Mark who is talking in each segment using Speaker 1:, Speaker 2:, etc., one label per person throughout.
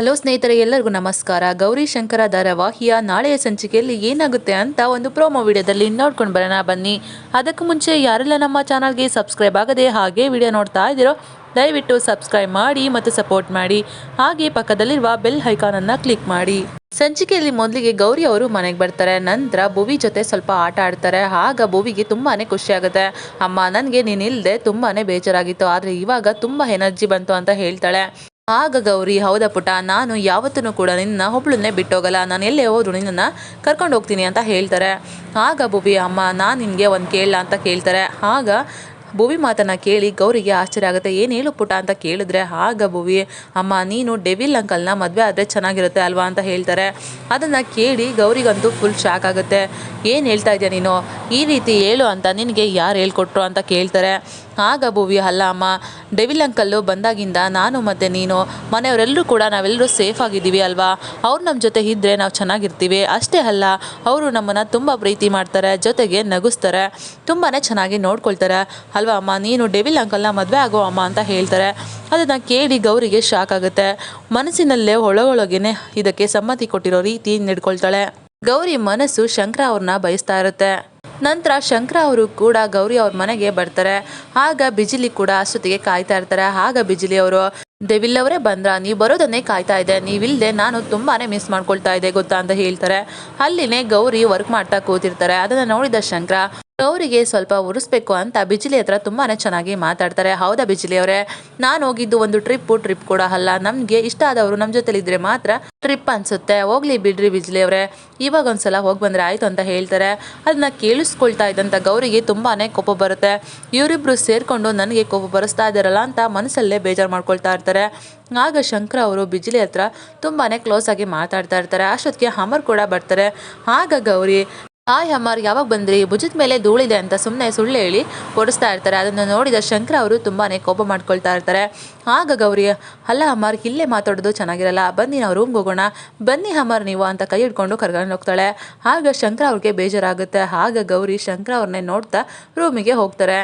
Speaker 1: Hello ಸ್ನೇಹಿತರೆ, ಎಲ್ಲರಿಗೂ ನಮಸ್ಕಾರ. ಗೌರಿ ಶಂಕರ ಧಾರಾವಾಹಿಯ ನಾಳೆಯ ಸಂಚಿಕೆಯಲ್ಲಿ ಏನಾಗುತ್ತೆ ಅಂತ ಒಂದು ಪ್ರೋಮೋ ವಿಡಿಯೋದಲ್ಲಿ ನೋಡ್ಕೊಂಡು ಬರೋಣ ಬನ್ನಿ. ಅದಕ್ಕೂ ಮುಂಚೆ ಯಾರೆಲ್ಲ ನಮ್ಮ ಚಾನಲ್ಗೆ ಸಬ್ಸ್ಕ್ರೈಬ್ ಆಗದೆ ಹಾಗೆ ವಿಡಿಯೋ ನೋಡ್ತಾ ಇದ್ದೀರೋ, ದಯವಿಟ್ಟು ಸಬ್ಸ್ಕ್ರೈಬ್ ಮಾಡಿ ಮತ್ತು ಸಪೋರ್ಟ್ ಮಾಡಿ. ಹಾಗೆ ಪಕ್ಕದಲ್ಲಿರುವ ಬೆಲ್ ಐಕಾನನ್ನು ಕ್ಲಿಕ್ ಮಾಡಿ. ಸಂಚಿಕೆಯಲ್ಲಿ ಮೊದಲಿಗೆ ಗೌರಿ ಅವರು ಮನೆಗೆ ಬರ್ತಾರೆ. ನಂತರ ಭುವಿ ಜೊತೆ ಸ್ವಲ್ಪ ಆಟ ಆಡ್ತಾರೆ. ಆಗ ಭುವಿಗೆ ತುಂಬಾ ಖುಷಿ ಆಗುತ್ತೆ. ಅಮ್ಮ, ನನಗೆ ನೀನು ಇಲ್ಲದೆ ತುಂಬಾನೇ ಬೇಜಾರಾಗಿತ್ತು. ಆದರೆ ಇವಾಗ ತುಂಬ ಎನರ್ಜಿ ಬಂತು ಅಂತ ಹೇಳ್ತಾಳೆ. ಆಗ ಗೌರಿ, ಹೌದಾ ಪುಟ, ನಾನು ಯಾವತ್ತೂ ಕೂಡ ನಿನ್ನ ಒಬ್ಳನ್ನೇ ಬಿಟ್ಟೋಗಲ್ಲ. ನಾನು ಎಲ್ಲೇ ಹೋದ್ರು ನಿನ್ನನ್ನು ಕರ್ಕೊಂಡು ಹೋಗ್ತೀನಿ ಅಂತ ಹೇಳ್ತಾರೆ. ಆಗ ಬುಬಿ ಅಮ್ಮ, ನಾನು ನಿನಗೆ ಒಂದು ಕೇಳಲ್ಲ ಅಂತ ಕೇಳ್ತಾರೆ. ಆಗ ಭುವಿ ಮಾತನ್ನ ಕೇಳಿ ಗೌರಿಗೆ ಆಶ್ಚರ್ಯ ಆಗುತ್ತೆ. ಏನು ಹೇಳು ಪುಟ ಅಂತ ಕೇಳಿದ್ರೆ, ಆಗ ಭುವಿ, ಅಮ್ಮ, ನೀನು ಡೆವಿಲ್ ಅಂಕಲ್ನ ಮದುವೆ ಆದರೆ ಚೆನ್ನಾಗಿರುತ್ತೆ ಅಲ್ವಾ? ಅಂತ ಹೇಳ್ತಾರೆ. ಅದನ್ನು ಕೇಳಿ ಗೌರಿಗಂತೂ ಫುಲ್ ಶಾಕ್ ಆಗುತ್ತೆ. ಏನು ಹೇಳ್ತಾ ಇದೆಯಾ ನೀನು? ಈ ರೀತಿ ಹೇಳು ಅಂತ ನಿನಗೆ ಯಾರು ಹೇಳ್ಕೊಟ್ರು? ಅಂತ ಕೇಳ್ತಾರೆ. ಆಗ ಭುವಿ, ಅಲ್ಲ ಅಮ್ಮ ಡೆವಿಲ್ ಅಂಕಲ್ಲು ಬಂದಾಗಿಂದ ನಾನು ಮತ್ತೆ ನೀನು, ಮನೆಯವರೆಲ್ಲರೂ ಕೂಡ ನಾವೆಲ್ಲರೂ ಸೇಫ್ ಆಗಿದ್ದೀವಿ ಅಲ್ವಾ? ಅವ್ರು ನಮ್ಮ ಜೊತೆ ಇದ್ದರೆ ನಾವು ಚೆನ್ನಾಗಿರ್ತೀವಿ. ಅಷ್ಟೇ ಅಲ್ಲ, ಅವರು ನಮ್ಮನ್ನು ತುಂಬ ಪ್ರೀತಿ ಮಾಡ್ತಾರೆ, ಜೊತೆಗೆ ನಗಿಸ್ತಾರೆ ತುಂಬಾ ಚೆನ್ನಾಗಿ ನೋಡ್ಕೊಳ್ತಾರೆ. ಅಮ್ಮ, ನೀನು ಡೆವಿಲ್ ಅಂಕಲ್ನ ಮದುವೆ ಆಗೋ, ಅಮ್ಮ, ಅಂತ ಹೇಳ್ತಾರೆ. ಅದನ್ನು ಕೇಳಿ ಗೌರಿಗೆ ಶಾಕ್ ಆಗುತ್ತೆ. ಮನಸ್ಸಿನಲ್ಲೇ ಒಳಗೊಳಗೇನೆ ಇದಕ್ಕೆ ಸಮ್ಮತಿ ಕೊಟ್ಟಿರೋ ರೀತಿ ನಡ್ಕೊಳ್ತಾಳೆ. ಗೌರಿ ಮನಸ್ಸು ಶಂಕರ ಅವ್ರನ್ನ ಬಯಸ್ತಾ ಇರುತ್ತೆ. ನಂತರ ಶಂಕರ ಅವರು ಕೂಡ ಗೌರಿ ಅವ್ರ ಮನೆಗೆ ಬರ್ತಾರೆ. ಆಗ ಬಿಜಿಲಿ ಕೂಡ ಅಷ್ಟೊತ್ತಿಗೆ ಕಾಯ್ತಾ ಇರ್ತಾರೆ. ಆಗ ಬಿಜಿಲಿ ಅವರು ಡೆವಿಲ್ ಅವರೇ ಬಂದ್ರ, ನೀವು ಬರೋದನ್ನೇ ಕಾಯ್ತಾ ಇದೆ ನೀವಿಲ್ಲದೆ ನಾನು ತುಂಬಾನೇ ಮಿಸ್ ಮಾಡ್ಕೊಳ್ತಾ ಇದೆ ಗೊತ್ತಾ? ಅಂತ ಹೇಳ್ತಾರೆ. ಅಲ್ಲಿನೇ ಗೌರಿ ವರ್ಕ್ ಮಾಡ್ತಾ ಕೂತಿರ್ತಾರೆ. ಅದನ್ನು ನೋಡಿದ ಶಂಕರ ಗೌರಿಗೆ ಸ್ವಲ್ಪ ಉರಿಸ್ಬೇಕು ಅಂತ ಬಿಜಿಲಿ ಹತ್ರ ತುಂಬಾನೇ ಚೆನ್ನಾಗಿ ಮಾತಾಡ್ತಾರೆ. ಹೌದಾ ಬಿಜಿಲಿ ಅವರೇ? ನಾನು ಹೋಗಿದ್ದು ಒಂದು ಟ್ರಿಪ್ಪು ಟ್ರಿಪ್ ಕೂಡ ಅಲ್ಲ. ನಮಗೆ ಇಷ್ಟ ಆದವರು ನಮ್ಮ ಜೊತೆಲಿದ್ರೆ ಮಾತ್ರ ಟ್ರಿಪ್ ಅನ್ಸುತ್ತೆ. ಹೋಗ್ಲಿ ಬಿಡ್ರಿ ಬಿಜಿಲಿ ಅವರೇ. ಇವಾಗ ಒಂದ್ಸಲ ಹೋಗಿ ಬಂದ್ರೆ ಆಯ್ತು ಅಂತ ಹೇಳ್ತಾರೆ. ಅದನ್ನ ಕೇಳಿಸ್ಕೊಳ್ತಾ ಇದ್ದಂಥ ಗೌರಿಗೆ ತುಂಬಾನೇ ಕೋಪ ಬರುತ್ತೆ. ಇವರಿಬ್ರು ಸೇರ್ಕೊಂಡು ನನಗೆ ಕೋಪ ಬರಿಸ್ತಾ ಇದ್ದಾರಲ್ಲ ಅಂತ ಮನಸ್ಸಲ್ಲೇ ಬೇಜಾರು ಮಾಡ್ಕೊಳ್ತಾ ಇರ್ತಾರೆ. ಆಗ ಶಂಕರ ಅವರು ಬಿಜಿಲಿ ಹತ್ರ ತುಂಬಾನೇ ಕ್ಲೋಸ್ ಆಗಿ ಮಾತಾಡ್ತಾ ಇರ್ತಾರೆ. ಅಷ್ಟೊತ್ತಿಗೆ ಅಮರ್ ಕೂಡ ಬರ್ತಾರೆ. ಆಗ ಗೌರಿ ಹಾಯ್ ಅಮರ್ ಯಾವಾಗ ಬಂದ್ರಿ? ಭುಜದ ಮೇಲೆ ಧೂಳಿದೆ ಅಂತ ಸುಮ್ಮನೆ ಸುಳ್ಳು ಹೇಳಿ ಓಡಿಸ್ತಾ ಇರ್ತಾರೆ. ಅದನ್ನು ನೋಡಿದ ಶಂಕರ ಅವರು ತುಂಬಾನೇ ಕೋಪ ಮಾಡ್ಕೊಳ್ತಾ ಇರ್ತಾರೆ. ಆಗ ಗೌರಿ, ಅಲ್ಲ ಅಮ್ಮಾರ್ ಇಲ್ಲೇ ಮಾತಾಡೋದು ಚೆನ್ನಾಗಿರಲ್ಲ. ಬನ್ನಿ ನಾವು ರೂಮ್ಗೆ ಹೋಗೋಣ. ಬನ್ನಿ ಅಮ್ಮಾರ್ ನೀವು ಅಂತ ಕೈ ಹಿಡ್ಕೊಂಡು ಕರ್ಕೊಂಡು ಹೋಗ್ತಾಳೆ. ಆಗ ಶಂಕರ ಅವ್ರಿಗೆ ಬೇಜಾರಾಗುತ್ತೆ. ಆಗ ಗೌರಿ ಶಂಕರ ಅವ್ರನ್ನೇ ನೋಡ್ತಾ ರೂಮಿಗೆ ಹೋಗ್ತಾರೆ.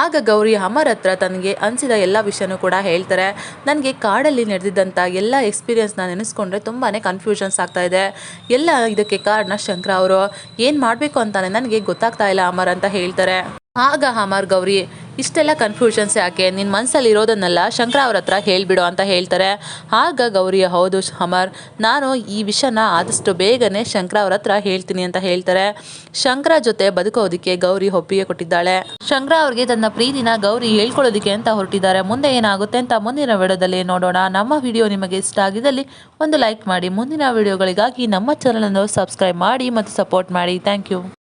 Speaker 1: ಆಗ ಗೌರಿ ಅಮರ್ ಹತ್ರ ತನಗೆ ಅನಿಸಿದ ಎಲ್ಲ ವಿಷಯನೂ ಕೂಡ ಹೇಳ್ತಾರೆ. ನನಗೆ ಕಾಡಲ್ಲಿ ನಡೆದಿದ್ದಂಥ ಎಲ್ಲ ಎಕ್ಸ್ಪೀರಿಯನ್ಸ್ನ ನೆನೆಸ್ಕೊಂಡ್ರೆ ತುಂಬಾ ಕನ್ಫ್ಯೂಷನ್ಸ್ ಆಗ್ತಾ ಇದೆ. ಎಲ್ಲ ಇದಕ್ಕೆ ಕಾರಣ ಶಂಕರ ಅವರು, ಏನು ಮಾಡಬೇಕು ಅಂತಾನೆ ನನಗೆ ಗೊತ್ತಾಗ್ತಾ ಇಲ್ಲ ಅಮರ್ ಅಂತ ಹೇಳ್ತಾರೆ. ಆಗ ಅಮರ್ ಗೌರಿ ಇಷ್ಟೆಲ್ಲ ಕನ್ಫ್ಯೂಷನ್ಸ್ ಯಾಕೆ? ನಿನ್ನ ಮನಸ್ಸಲ್ಲಿ ಇರೋದನ್ನೆಲ್ಲ ಶಂಕರ ಅವ್ರ ಹತ್ರ ಹೇಳಿಬಿಡು ಅಂತ ಹೇಳ್ತಾರೆ. ಆಗ ಗೌರಿಯ ಹೌದು ಅಮರ್, ನಾನು ಈ ವಿಷಯನ ಆದಷ್ಟು ಬೇಗನೆ ಶಂಕರ ಅವ್ರ ಹತ್ರ ಹೇಳ್ತೀನಿ ಅಂತ ಹೇಳ್ತಾರೆ. ಶಂಕರ ಜೊತೆ ಬದುಕೋದಕ್ಕೆ ಗೌರಿ ಒಪ್ಪಿಗೆ ಕೊಟ್ಟಿದ್ದಾಳೆ. ಶಂಕರ ಅವ್ರಿಗೆ ತನ್ನ ಪ್ರೀತಿನ ಗೌರಿ ಹೇಳ್ಕೊಳ್ಳೋದಕ್ಕೆ ಅಂತ ಹೊರಟಿದ್ದಾರೆ. ಮುಂದೆ ಏನಾಗುತ್ತೆ ಅಂತ ಮುಂದಿನ ವಿಡಿಯೋದಲ್ಲಿ ನೋಡೋಣ. ನಮ್ಮ ವಿಡಿಯೋ ನಿಮಗೆ ಇಷ್ಟ ಆಗಿದ್ದಲ್ಲಿ ಒಂದು ಲೈಕ್ ಮಾಡಿ. ಮುಂದಿನ ವಿಡಿಯೋಗಳಿಗಾಗಿ ನಮ್ಮ ಚಾನಲನ್ನು ಸಬ್ಸ್ಕ್ರೈಬ್ ಮಾಡಿ ಮತ್ತು ಸಪೋರ್ಟ್ ಮಾಡಿ. Thank you